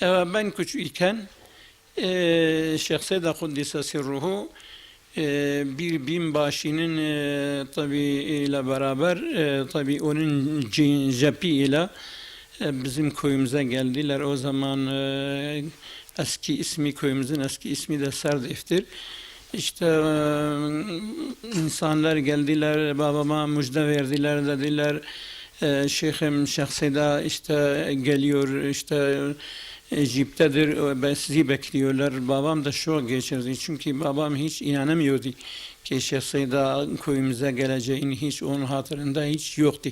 Evet, ben küçükken e, Şeyh Seda Kuddise Sirruhu e, bir binbaşının e, tabi ile beraber e, tabi onun ce- cepi ile e, bizim köyümüze geldiler. O zaman e, eski ismi köyümüzün eski ismi de Serdif'tir. İşte e, insanlar geldiler, babama müjde verdiler dediler. E, Şeyhim Şeyh Seda işte geliyor işte e, jiptedir ve sizi bekliyorlar. Babam da şok geçirdi çünkü babam hiç inanamıyordu ki Şeyh Seda köyümüze geleceğini hiç onun hatırında hiç yoktu.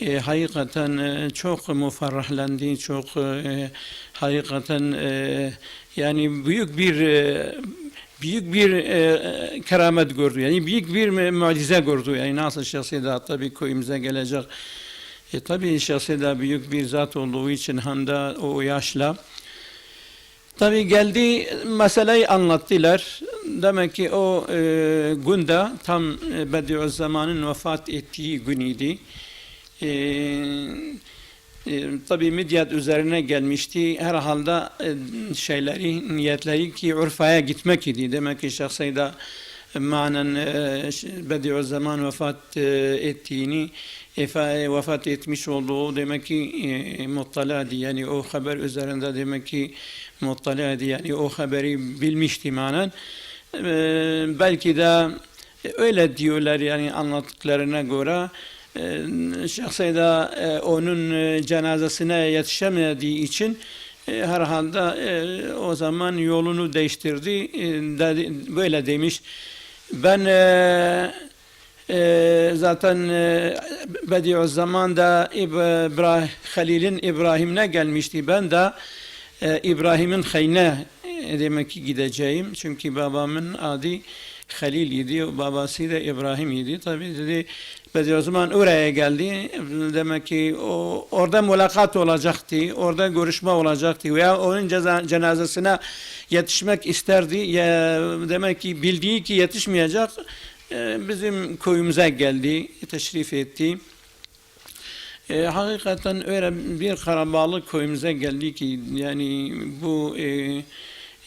E, hakikaten e, çok mufarrahlandı, çok e, hakikaten e, yani büyük bir e, büyük bir e, keramet gördü. Yani büyük bir mu- mucize gördü. Yani nasıl Şeyh Seda tabii köyümüze gelecek. E, tabii Şeyh Seda büyük bir zat olduğu için hem de o yaşla. Tabii geldi meseleyi anlattılar. Demek ki o e, günde tam e, Bediüzzaman'ın vefat ettiği gün idi. E, e, tabii Midyat üzerine gelmişti. Herhalde e, şeyleri, niyetleri ki Urfa'ya gitmek idi. Demek ki Şeyh Seyda manen e, ş- Bediüzzaman vefat e, ettiğini efa- vefat etmiş olduğu demek ki e. Yani o haber üzerinde demek ki muttaladı. Yani o haberi bilmişti manen. E, belki de öyle diyorlar yani anlattıklarına göre e, Şeyh Seyda e, onun e, cenazesine yetişemediği için e, herhalde o zaman yolunu değiştirdi. Böyle demiş. Ben e, zaten e, Bediüzzaman'da İbrahim, Halil'in İbrahim'ine gelmişti. Ben de İbrahim'in Hayne e, demek ki gideceğim. Çünkü babamın adı Halil idi, babası da İbrahim idi. Tabi dedi Bediüzzaman oraya geldi. Demek ki o orada mülakat olacaktı, orada görüşme olacaktı veya onun ceza- cenazesine yetişmek isterdi. Ya, demek ki bildiği ki yetişmeyecek. e, Bizim köyümüze geldi, teşrif etti. E, hakikaten öyle bir karabalık köyümüze geldi ki yani bu e,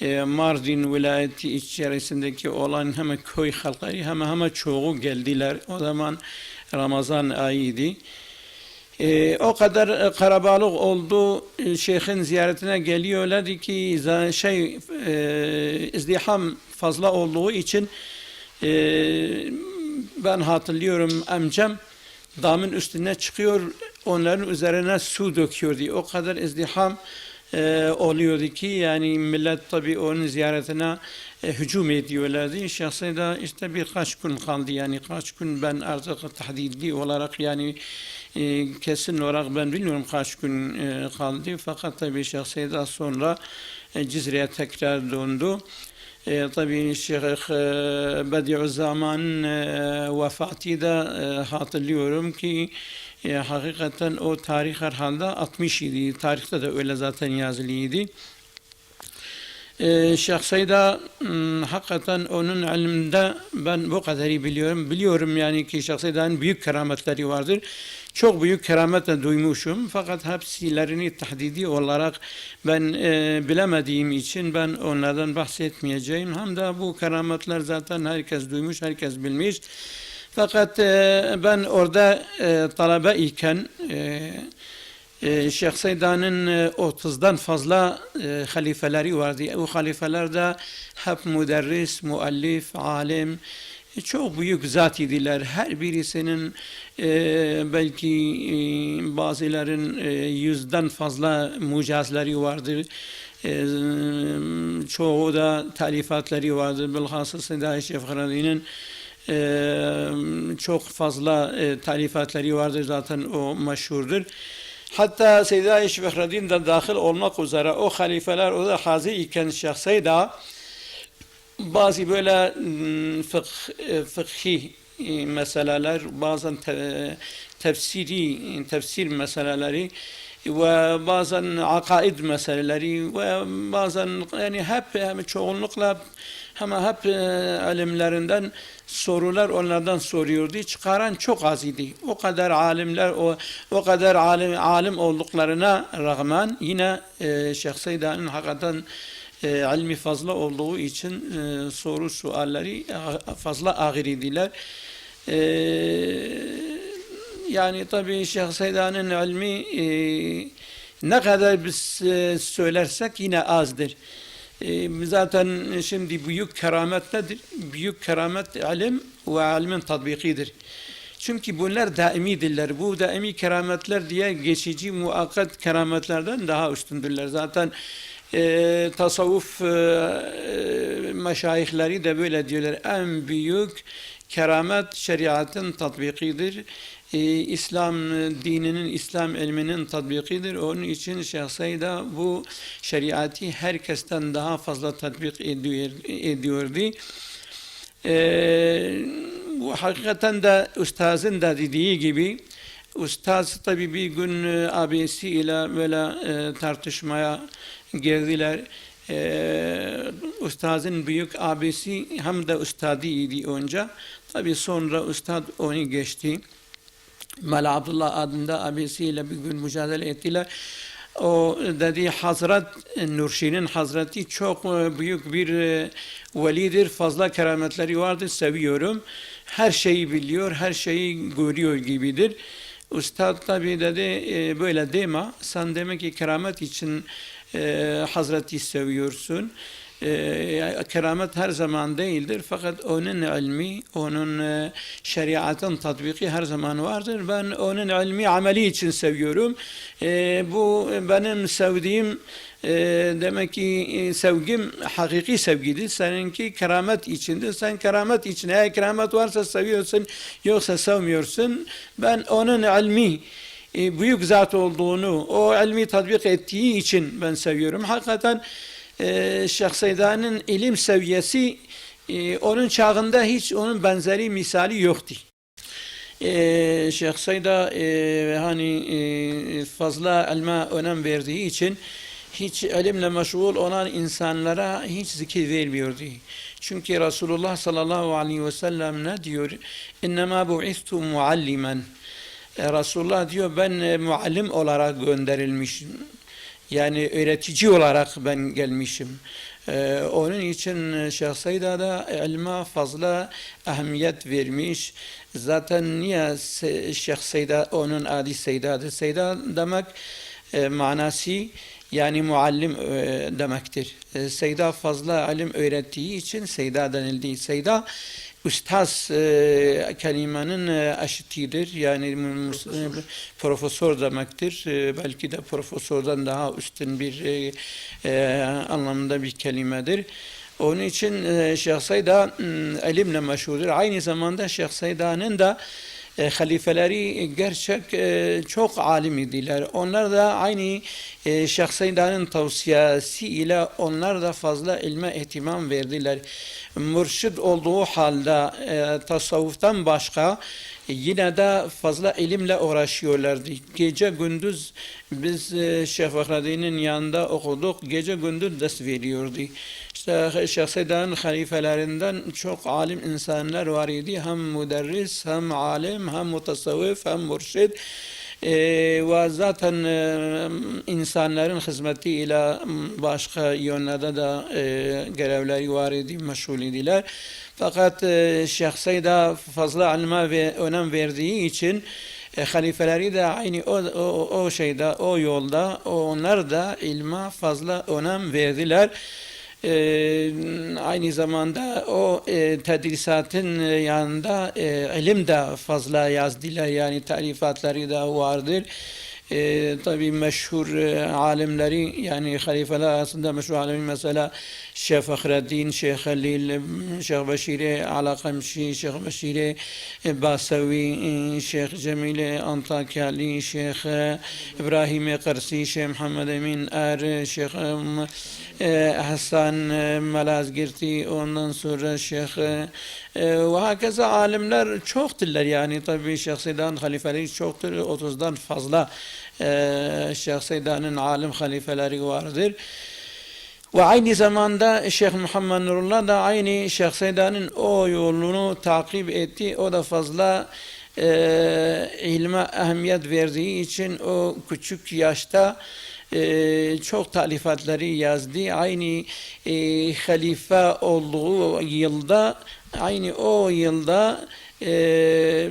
e, Mardin vilayeti içerisindeki olan hem köy halkları hem hem çoğu geldiler. O zaman Ramazan ayıydı. E, o kadar e, karabalık oldu. E, şeyhin ziyaretine geliyorlardı ki şey e, izdiham fazla olduğu için e, ben hatırlıyorum amcam damın üstüne çıkıyor onların üzerine su döküyordu. O kadar izdiham e, oluyordu ki yani millet tabi onun ziyaretine e, hücum ediyorlardı. Şahsen da işte birkaç gün kaldı yani kaç gün ben artık tahdidli olarak yani e, kesin olarak ben bilmiyorum kaç gün e, kaldı fakat tabi şahsen da sonra e, Cizre'ye tekrar döndü. Şeyh e, Bediüzzaman'ın e, vefatı da e, hatırlıyorum ki e, hakikaten o tarih herhalde 60 idi. Tarihte de öyle zaten yazılıydı. E, Şeyh Seyda m, hakikaten onun ilminde ben bu kadarı biliyorum. Biliyorum yani ki Seyda'nın büyük kerametleri vardır. Çok büyük keramet de duymuşum fakat hepsilerini tahdidi olarak ben e, bilemediğim için ben onlardan bahsetmeyeceğim. Hem de bu kerametler zaten herkes duymuş, herkes bilmiş. Fakat e, ben orada e, talebe iken e, e, Şeyh Seyda'nın e, 30'dan fazla e, halifeleri vardı. O halifeler de hep müderris, muallif, alim, e, çok büyük zat idiler. Her birisinin e, belki e, bazıların e, yüzden fazla mucazları vardır. E, çoğu da talifatları vardır. Bilhassa Seda Şeyh Farabi'nin e, çok fazla e, talifatları vardır zaten o meşhurdur. Hatta Seyyid-i Şehradin de dahil olmak üzere o halifeler o da hazır iken Şeyh Seyda bazı böyle mm, fıkh, e, fıkhi e, meseleler, bazen te- tefsiri, tefsir meseleleri ve bazen akaid meseleleri ve bazen yani hep hem çoğunlukla ama hep e, alimlerinden sorular onlardan soruyordu. Çıkaran çok az idi. O kadar alimler o o kadar alim alim olduklarına rağmen yine e, Şeyh Seydan'ın hakikaten e, ilmi fazla olduğu için e, soru sualleri a- fazla ağır idiler. E, yani tabii Şeyh Seydan'ın ilmi e, ne kadar biz e, söylersek yine azdır. E, zaten şimdi büyük keramet nedir? Büyük keramet ilim ve ilmin tatbikidir. Çünkü bunlar daimidirler. Bu daimi kerametler diye geçici muakkat kerametlerden daha üstündürler. Zaten e, tasavvuf e, e, meşayihleri de böyle diyorlar. En büyük keramet şeriatın tatbikidir. E, İslam dininin, İslam ilminin tatbikidir. Onun için Şeyh Said'a bu şeriatı herkesten daha fazla tatbik ediyor, ediyordu. E, bu hakikaten de ustazın da dediği gibi Ustaz tabi bir gün e, abisiyle böyle e, tartışmaya girdiler. E, ustazın büyük abisi hem de ustadıydı önce. Tabi sonra ustad onu geçti. Mala Abdullah adında abisiyle bir gün mücadele ettiler. O dedi Hazret Nurşin'in Hazreti çok e, büyük bir e, velidir. Fazla kerametleri vardır. Seviyorum. Her şeyi biliyor, her şeyi görüyor gibidir. Ustad tabi dedi e, böyle deme. Sen demek ki keramet için e, Hazreti seviyorsun. E, keramet her zaman değildir fakat onun ilmi, onun e, şeriatın tatbiki her zaman vardır. Ben onun ilmi ameli için seviyorum. E, bu benim sevdiğim e, demek ki e, sevgim hakiki sevgidir. Seninki keramet içindir. Sen keramet için eğer keramet varsa seviyorsun yoksa sevmiyorsun. Ben onun ilmi e, büyük zat olduğunu, o ilmi tatbik ettiği için ben seviyorum. Hakikaten e, Şeyh Seyda'nın ilim seviyesi e, onun çağında hiç onun benzeri misali yoktu. E, Şeyh Seyda e, hani fazla ilme önem verdiği için hiç ilimle meşgul olan insanlara hiç zikir vermiyordu. Çünkü Resulullah sallallahu aleyhi ve sellem ne diyor? İnnemâ bu'istu muallimen. E, Resulullah diyor ben e, muallim olarak gönderilmişim. Yani öğretici olarak ben gelmişim. Ee, onun için e, Şeyh Said'a da ilme fazla ehemmiyet vermiş. Zaten niye Şeyh Said'a onun adı Said'adır? Said'a demek e, manası yani muallim e, demektir. E, Seyda fazla ilim öğrettiği için Seyda denildi. Seyda ustaz e, kelimenin e, eşitidir. Yani e, profesör demektir. E, belki de profesörden daha üstün bir e, e, anlamda bir kelimedir. Onun için e, Şeyh Sayda ilimle meşhurdur. Aynı zamanda Şeyh Sayda'nın da e, halifeleri gerçek e, çok alim idiler. Onlar da aynı e, Sayda'nın tavsiyesi ile onlar da fazla ilme ihtimam verdiler. Mürşid olduğu halde e, tasavvuftan başka yine de fazla ilimle uğraşıyorlardı. Gece gündüz biz e, Şeyh yanında okuduk. Gece gündüz ders veriyordu. İşte Şeyh Seyda'nın halifelerinden çok alim insanlar var idi. Hem müderris, hem alim, hem mutasavvıf, hem mürşid. Ee, ve zaten e, insanların hizmetiyle başka yönlerde de e, görevleri var idi, meşgul idiler. Fakat e, Şeyh Seyda fazla ilme ve önem verdiği için e, halifeleri de aynı o, o, o şeyde, o yolda, onlar da ilme fazla önem verdiler. Ee, aynı zamanda o e, tedrisatın e, yanında e, ilim de fazla yazdılar yani talifatları da vardır. E, tabi meşhur e, alimleri yani halifeler arasında meşhur alim mesela Şeyh Fahreddin, Şeyh Halil, Şeyh Beşire Alakamşi, Şeyh Beşire Basavi, e, Şeyh Cemile Antakyali, Şeyh e, İbrahim Karsi, Şeyh Muhammed Emin Er, Şeyh e, Hasan e, Malazgirti, ondan sonra Şeyh e, e, ve hakeza alimler çokturlar yani. Tabi Şeyh Sedan halifeleri çoktur, 30'dan fazla e, Şeyh Seyda'nın alim halifeleri vardır. Ve aynı zamanda Şeyh Muhammed Nurullah da aynı Şeyh Seyda'nın o yolunu takip etti. O da fazla e, ilme ehemmiyet verdiği için o küçük yaşta e, çok talifatları yazdı. Aynı e, halife olduğu yılda, aynı o yılda e,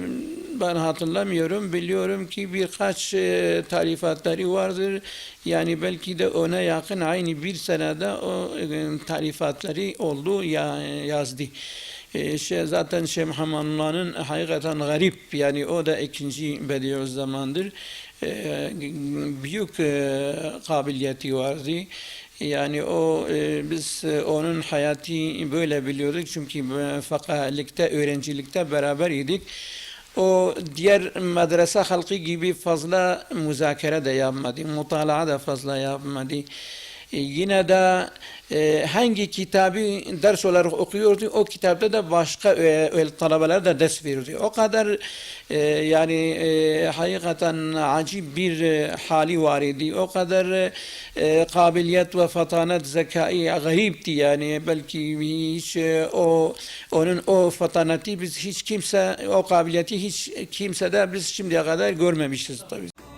ben hatırlamıyorum. Biliyorum ki birkaç e, talifatları vardır. Yani belki de ona yakın aynı bir senede o e, talifatları oldu ya, yazdı. E, şey, zaten Şeyh Muhammed'in hakikaten garip yani o da ikinci Bediüzzaman'dır. E, büyük e, kabiliyeti vardı. Yani o e, biz e, onun hayatı böyle biliyorduk çünkü e, fakahlikte, öğrencilikte beraber idik. O diğer medrese halkı gibi fazla müzakere de yapmadı, mutalaa da fazla yapmadı. E, yine de e, hangi kitabı ders olarak okuyordu, o kitapta da başka e, talebeler de ders veriyordu. O kadar e, yani e, hakikaten acip bir e, hali var idi. O kadar e, kabiliyet ve fatanet, zekai garipti yani. Belki hiç e, o onun o fataneti biz hiç kimse, o kabiliyeti hiç kimsede biz şimdiye kadar görmemişiz tabii.